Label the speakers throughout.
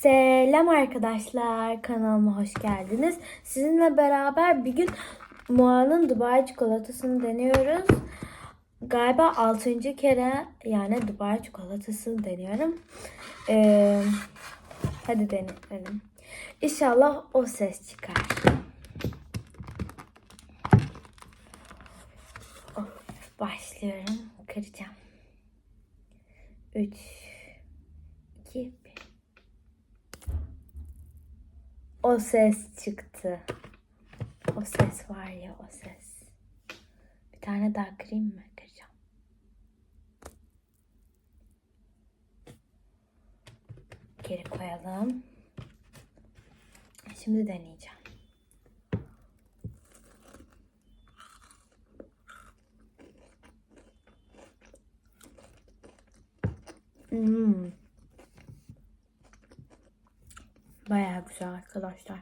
Speaker 1: Selam arkadaşlar, kanalıma hoş geldiniz. Sizinle beraber bir gün Moa'nın Dubai çikolatasını deniyoruz. Galiba 6. kere yani Dubai çikolatasını deniyorum. Ee, hadi deneyelim. İnşallah o ses çıkar. Of, başlıyorum. Kıracağım. 3 2 1 O ses çıktı. O ses var ya o ses. Bir tane daha kırayım mı? Kıracağım. Geri koyalım. Şimdi deneyeceğim. Hmm. Bayağı güzel arkadaşlar.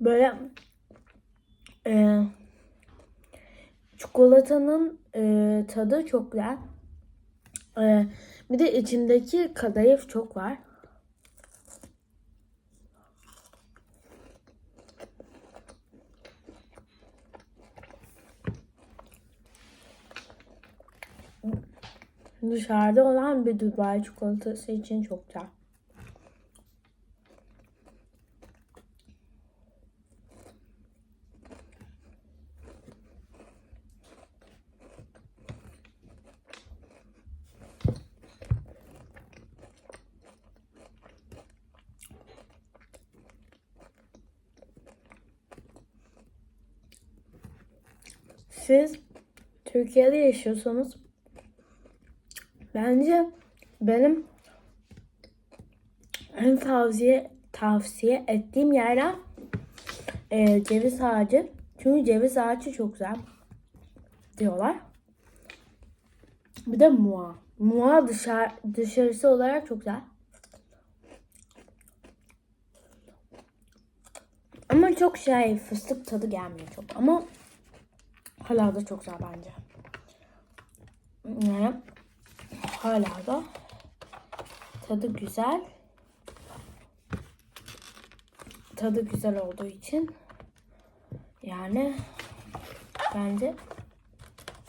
Speaker 1: Böyle e, çikolatanın e, tadı çok güzel. E, bir de içindeki kadayıf çok var. Dışarıda olan bir Dubai çikolatası için çok güzel. Siz Türkiye'de yaşıyorsanız Bence benim en tavsiye tavsiye ettiğim yerler e, ceviz ağacı. Çünkü ceviz ağacı çok güzel diyorlar. Bir de mua. Mua dışarı, dışarısı olarak çok güzel. Ama çok şey fıstık tadı gelmiyor çok. Ama hala da çok güzel bence. Yani hala da tadı güzel. Tadı güzel olduğu için yani bence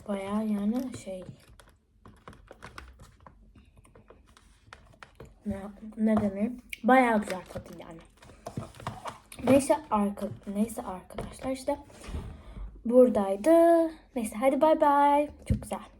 Speaker 1: baya yani şey ne, ne denir? Baya güzel tadı yani. Neyse arka, neyse arkadaşlar işte buradaydı. Neyse hadi bay bay. Çok güzel.